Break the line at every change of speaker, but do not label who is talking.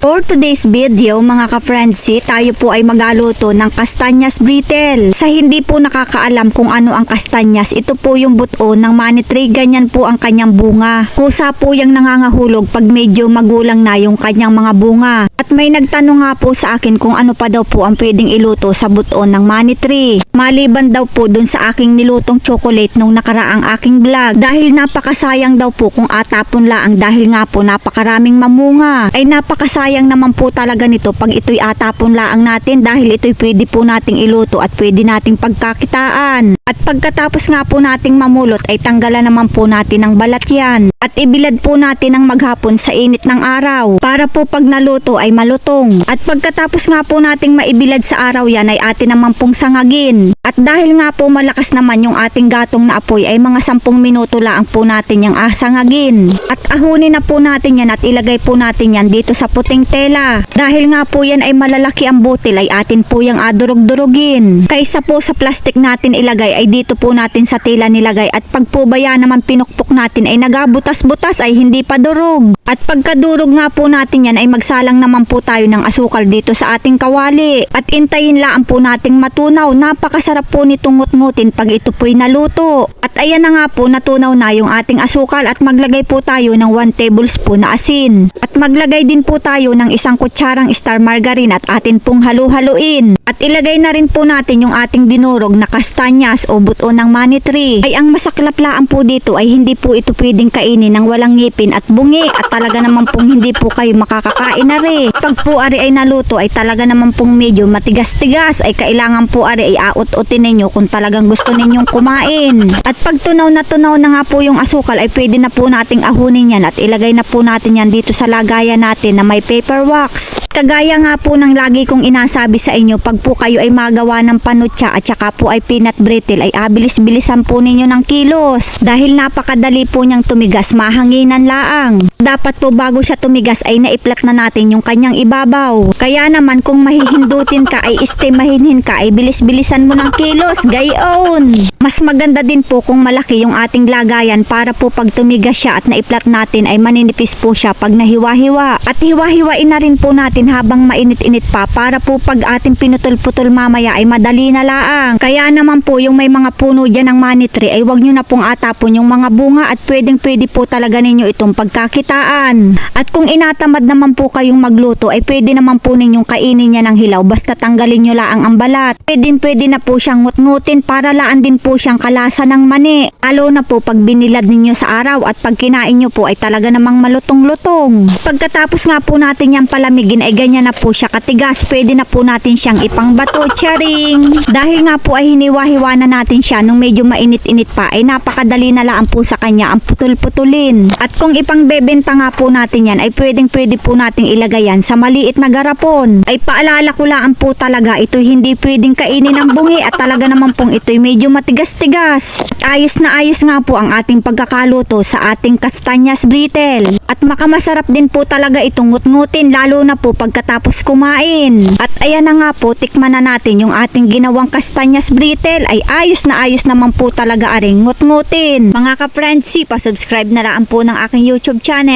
For today's video mga ka-friendsi, tayo po ay magaluto ng kastanyas brittle. Sa hindi po nakakaalam kung ano ang kastanyas, ito po yung buto ng money tree, ganyan po ang kanyang bunga. Kusa po yung nangangahulog pag medyo magulang na yung kanyang mga bunga. At may nagtanong nga po sa akin kung ano pa daw po ang pwedeng iluto sa buto ng money tree. Maliban daw po dun sa aking nilutong chocolate nung nakaraang aking vlog. Dahil napakasayang daw po kung atapon laang dahil nga po napakaraming mamunga. Ay napakasayang naman po talaga nito pag ito'y atapon laang natin dahil ito'y pwede po nating iluto at pwede nating pagkakitaan. At pagkatapos nga po nating mamulot ay tanggalan naman po natin ang balat yan. At ibilad po natin ang maghapon sa init ng araw para po pag naluto ay malutong. At pagkatapos nga po nating maibilad sa araw yan ay atin naman pong sangagin. At dahil nga po malakas naman yung ating gatong na apoy ay mga 10 minuto lang po natin yung asangagin. At ahunin na po natin yan at ilagay po natin yan dito sa puting tela. Dahil nga po yan ay malalaki ang butil ay atin po yung adurog-durugin. Kaysa po sa plastic natin ilagay ay dito po natin sa tela nilagay at pag po ba yan naman pinukpok natin ay nagabutas-butas ay hindi pa durog. At pagkadurog nga po natin yan ay magsalang naman po tayo ng asukal dito sa ating kawali. At intayin lang po nating matunaw. Napakasarap po nitong ngut-ngutin pag ito po'y naluto. At ayan na nga po natunaw na yung ating asukal at maglagay po tayo ng 1 tablespoon na asin. At maglagay din po tayo ng isang kutsarang star margarine at atin pong halu-haluin. At ilagay na rin po natin yung ating dinurog na kastanyas o buto ng money tree. Ay ang masaklaplaan po dito ay hindi po ito pwedeng kainin ng walang ngipin at bungi at talaga naman pong hindi po kayo makakakain na rin. Pag po ari ay naluto ay talaga naman pong medyo matigas-tigas ay kailangan po ari ay aot-otin ninyo kung talagang gusto ninyong kumain. At pag tunaw na tunaw na nga po yung asukal ay pwede na po nating ahunin yan at ilagay na po natin yan dito sa lagayan natin na may paper wax. Kagaya nga po ng lagi kong inasabi sa inyo pag po kayo ay magawa ng panutsa at saka po ay peanut brittle ay abilis-bilisan po ninyo ng kilos. Dahil napakadali po niyang tumigas mahanginan laang. Dapat po bago siya tumigas ay naiplat na natin yung kanyang ibabaw. Kaya naman kung mahihindutin ka ay estimahinhin ka ay bilis-bilisan mo ng kilos, gayon. Mas maganda din po kung malaki yung ating lagayan para po pag tumigas siya at naiplat natin ay maninipis po siya pag nahiwa-hiwa. At hiwa-hiwain na rin po natin habang mainit-init pa para po pag ating pinutol-putol mamaya ay madali na laang. Kaya naman po yung may mga puno dyan ng tree ay wag nyo na pong atapon yung mga bunga at pwedeng pwede po talaga ninyo itong pagkakitaan. At kung inatamad naman po kayong magluto ay pwede naman po ninyong kainin niya ng hilaw basta tanggalin nyo laang ang balat. Pwede pwede na po siyang ngut-ngutin para laan din po siyang kalasa ng mani. Alo na po pag binilad ninyo sa araw at pag kinain nyo po ay talaga namang malutong-lutong. Pagkatapos nga po natin yan palamigin ay ganyan na po siya katigas. Pwede na po natin siyang ipangbato, charing. Dahil nga po ay hiniwa-hiwa na natin siya nung medyo mainit-init pa ay napakadali na laan po sa kanya ang putol-putulin. At kung ipangbebenta nga po natin yan ay pwedeng pwede po nating ilagay yan sa maliit na garapon. Ay paalala ko lang po talaga ito'y hindi pwedeng kainin ng bungi at talaga naman pong ito'y medyo matigas-tigas. At ayos na ayos nga po ang ating pagkakaluto sa ating kastanyas brittle. At makamasarap din po talaga itong ngut-ngutin lalo na po pagkatapos kumain. At ayan na nga po, tikman na natin yung ating ginawang kastanyas brittle ay ayos na ayos naman po talaga aring ngut-ngutin. Mga ka-friendsi, pa-subscribe na lang po ng aking YouTube channel.